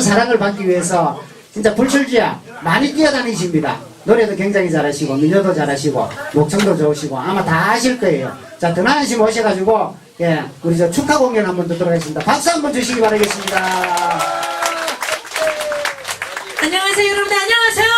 사랑을 받기 위해서 진짜 불철주야 많이 뛰어다니십니다. 노래도 굉장히 잘하시고 민요도 잘하시고 목청도 좋으시고 아마 다 아실 거예요. 자 드나연 씨 모셔가지고 예 우리 저 축하 공연 한번 듣도록 하겠습니다. 박수 한번 주시기 바라겠습니다. 안녕하세요, 여러분들 안녕하세요.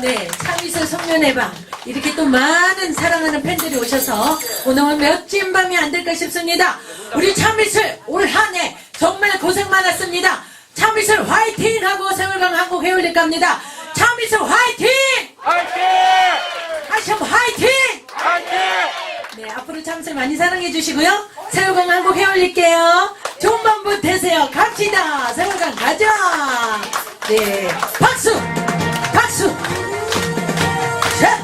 네, 참이슬 송년회 밤 이렇게 또 많은 사랑하는 팬들이 오셔서 오늘 멋진 밤이 안 될까 싶습니다. 우리 참이슬 올 한해 정말 고생 많았습니다. 참이슬 화이팅 하고 세월강 한국 회올릴 겁니다. 참이슬 화이팅! 화이팅! 다시 한번 화이팅! 화이팅! 네, 앞으로 참새 많이 사랑해 주시고요. 새우강 한국 해올릴게요. 좋은 밤부 되세요. 갑시다. 새우강 가자. 네, 박수! 박수! 자!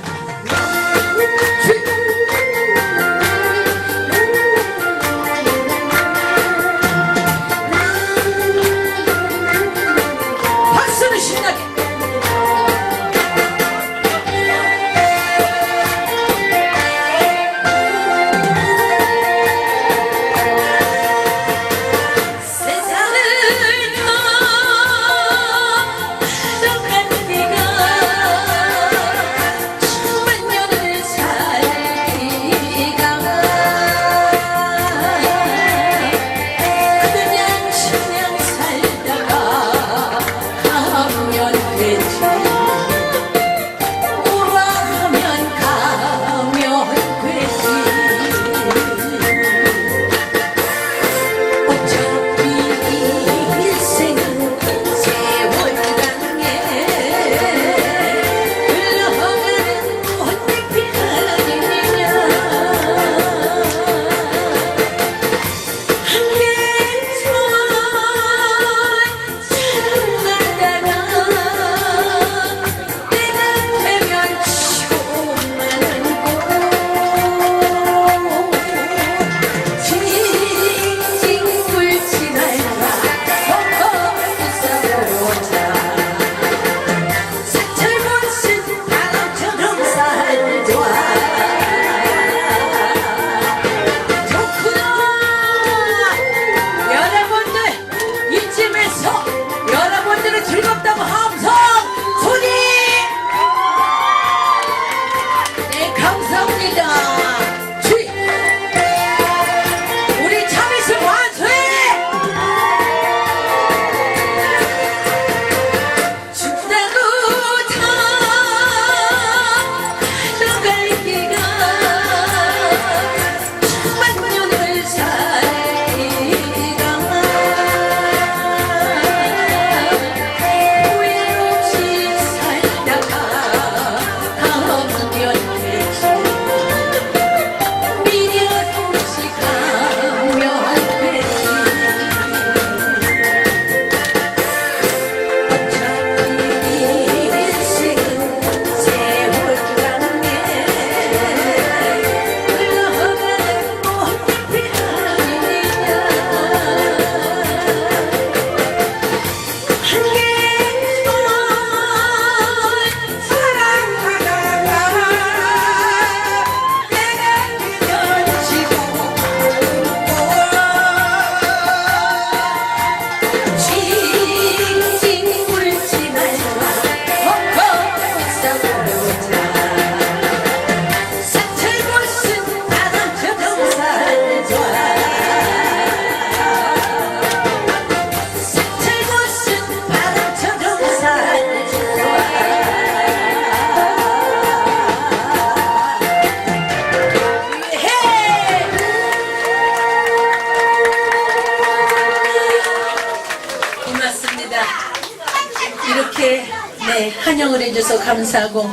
네 환영을 해줘서 감사하고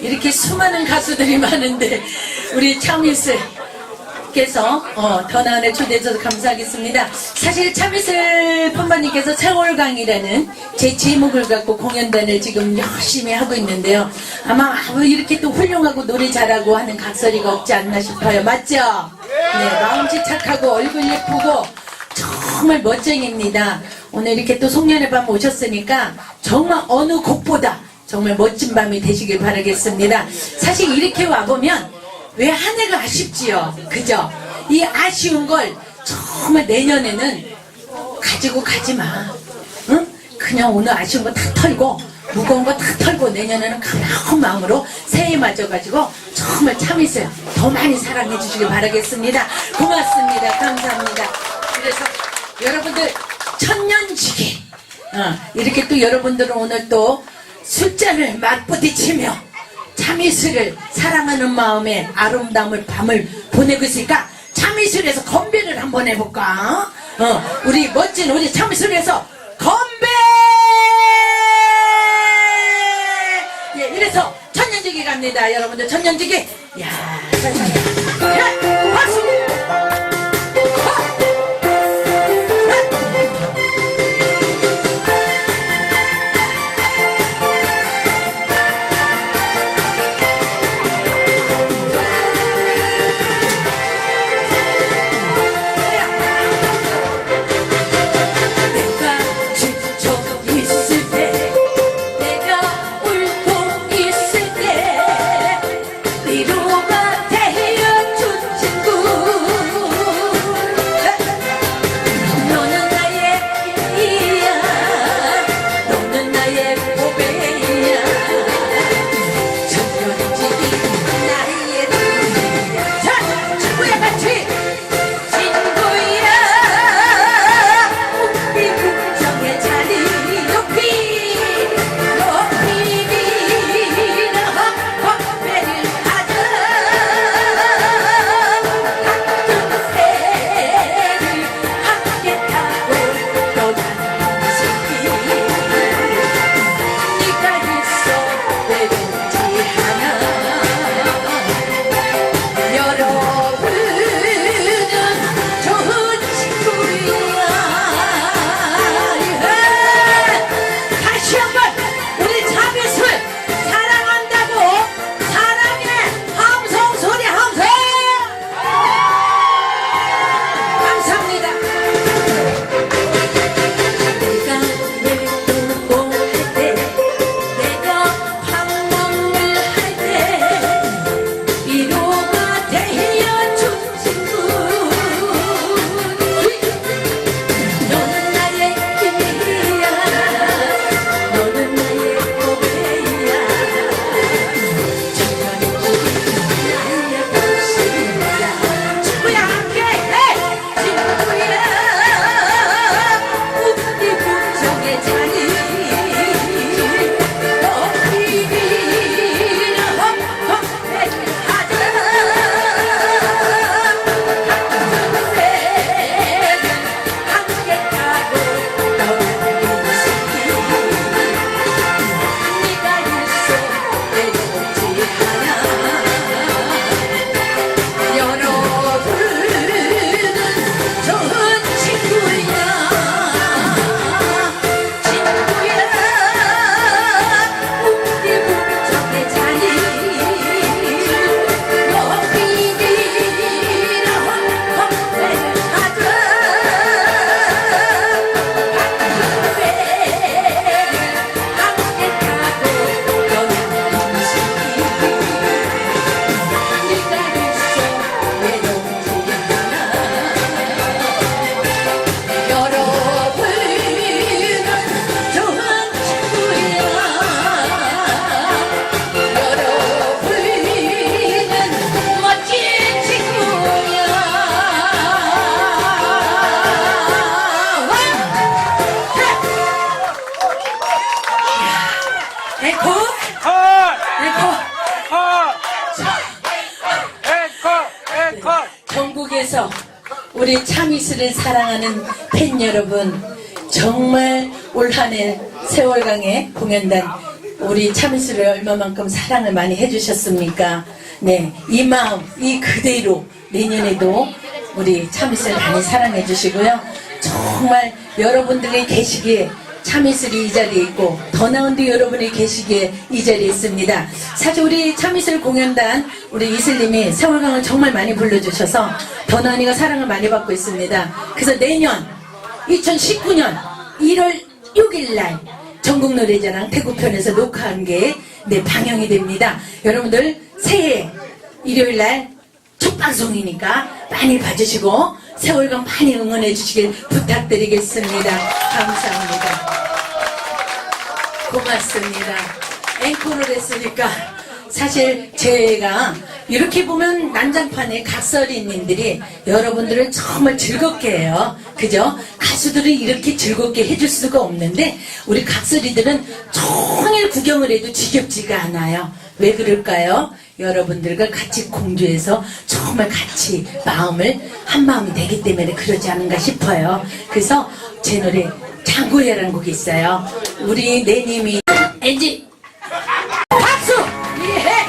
이렇게 수많은 가수들이 많은데 우리 참이슬 께서 어, 더 나은에 초대해줘서 감사하겠습니다. 사실 참이슬 펀바님께서 세월강이라는 제 제목을 갖고 공연단을 지금 열심히 하고 있는데요. 아마 이렇게 또 훌륭하고 노래 잘하고 하는 각설이가 없지 않나 싶어요. 맞죠? 네, 마음씨 착하고 얼굴 예쁘고 정말 멋쟁입니다. 오늘 이렇게 또 송년회 밤 오셨으니까 정말 어느 곡보다 정말 멋진 밤이 되시길 바라겠습니다. 사실 이렇게 와보면 왜 한 해가 아쉽지요? 그죠? 이 아쉬운 걸 정말 내년에는 가지고 가지 마. 응? 그냥 오늘 아쉬운 거 다 털고 무거운 거 다 털고 내년에는 가벼운 마음으로 새해 맞아가지고 정말 참이슬 더 많이 사랑해 주시길 바라겠습니다. 고맙습니다. 감사합니다. 그래서 여러분들 천년지기 어, 이렇게 또 여러분들은 오늘 또 숫자를 맞부딪히며 참이슬을 사랑하는 마음에 아름다움을 밤을 보내고 있으니까 참이슬에서 건배를 한번 해볼까? 어, 우리 멋진 우리 참이슬에서 건배! 예, 이래서 천년지기 갑니다. 여러분들 천년지기. 야! 내 우리 참이슬을 사랑하는 팬 여러분 정말 올 한해 세월강의 공연단 우리 참이슬을 얼마만큼 사랑을 많이 해주셨습니까? 네, 이 마음 이 그대로 내년에도 우리 참이슬 많이 사랑해 주시고요. 정말 여러분들이 계시기에 참 이슬이 이 자리에 있고 더 나은데 여러분이 계시기에 이 자리에 있습니다. 사실 우리 참 이슬 공연단 우리 이슬님이 세월강을 정말 많이 불러주셔서 더 나은이가 사랑을 많이 받고 있습니다. 그래서 내년 2019년 1월 6일 날 전국 노래자랑 대구편에서 녹화한 게 네, 방영이 됩니다. 여러분들 새해 일요일 날 방송이니까 많이 봐주시고 세월강 많이 응원해 주시길 부탁드리겠습니다. 감사합니다. 고맙습니다. 앵콜을 했으니까 사실 제가 이렇게 보면 난장판에 각설이님들이 여러분들을 정말 즐겁게 해요. 그죠? 가수들이 이렇게 즐겁게 해줄 수가 없는데 우리 각설이들은 종일 구경을 해도 지겹지가 않아요. 왜 그럴까요? 여러분들과 같이 공주해서 정말 같이 마음을 한 마음이 되기 때문에 그러지 않은가 싶어요. 그래서 제 노래 장구야라는 곡이 있어요. 우리 내님이 엔지 박수! 예!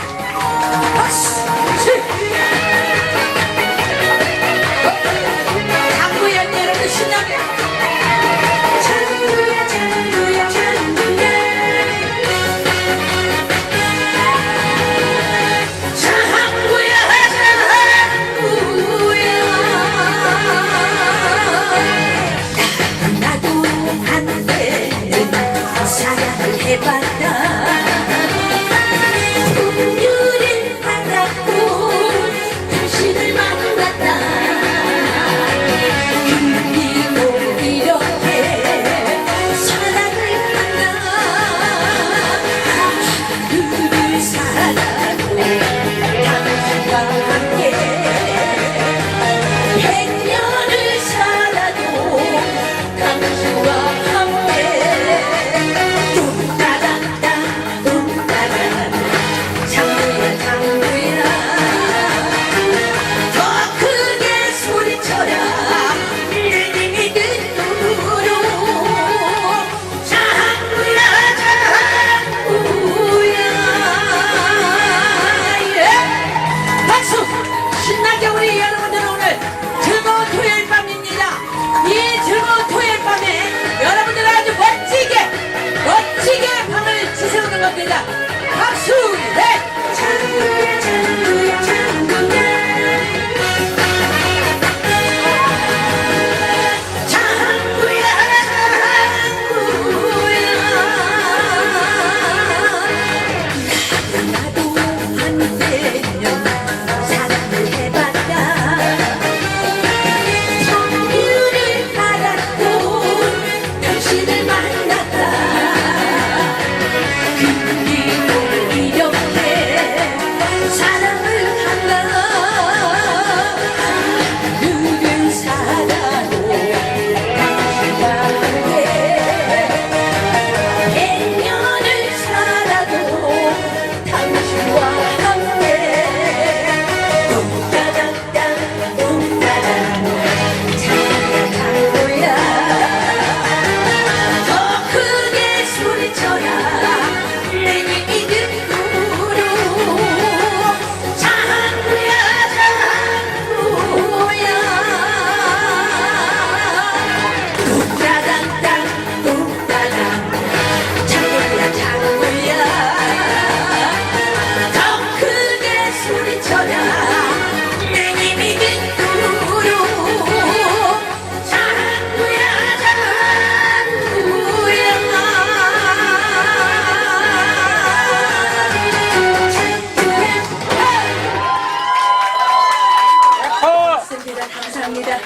감사합니다.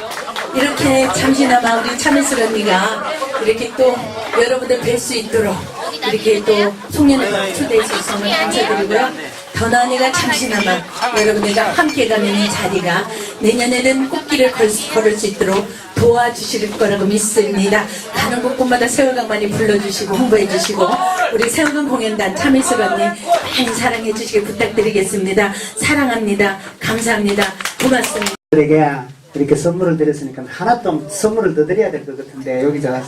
이렇게 잠시나마 우리 참외슬 언니가 이렇게 또 여러분들 뵐 수 있도록 이렇게 또 송년회 초대해 주셔서 감사드리고요. 더 나은이가 잠시나마 여러분들과 함께 가는 이 자리가 내년에는 꽃길을 걸, 수- 걸을 수 있도록 도와주실 거라고 믿습니다. 가는 곳곳마다 세월강 많이 불러주시고 홍보해 주시고 우리 세월강 공연단 참외슬 언니 많이 사랑해 주시길 부탁드리겠습니다. 사랑합니다. 감사합니다. 고맙습니다. 이렇게 선물을 드렸으니까 하나 또 선물을 더 드려야 될 것 같은데 여기 저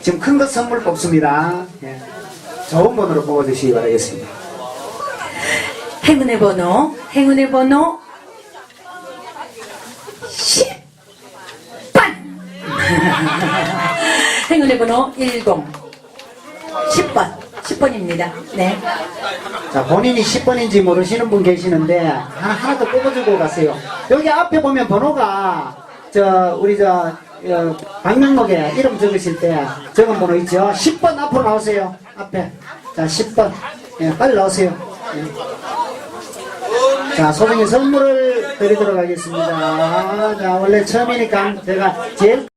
지금 큰거 선물 뽑습니다. 예. 좋은 번호로 뽑아주시기 바라겠습니다. 행운의 번호, 행운의 번호 10번! 행운의 번호 10, 10번, 10번입니다. 네. 자, 본인이 10번인지 모르시는 분 계시는데 하나, 하나 더 뽑아주고 가세요. 여기 앞에 보면 번호가 저 우리 저 어, 방명록에 이름 적으실 때 적은 번호 있죠. 10번 앞으로 나오세요. 앞에. 자, 10번. 예, 빨리 나오세요. 예. 자, 소정의 선물을 드리도록 하겠습니다. 자, 원래 처음이니까 제가 제일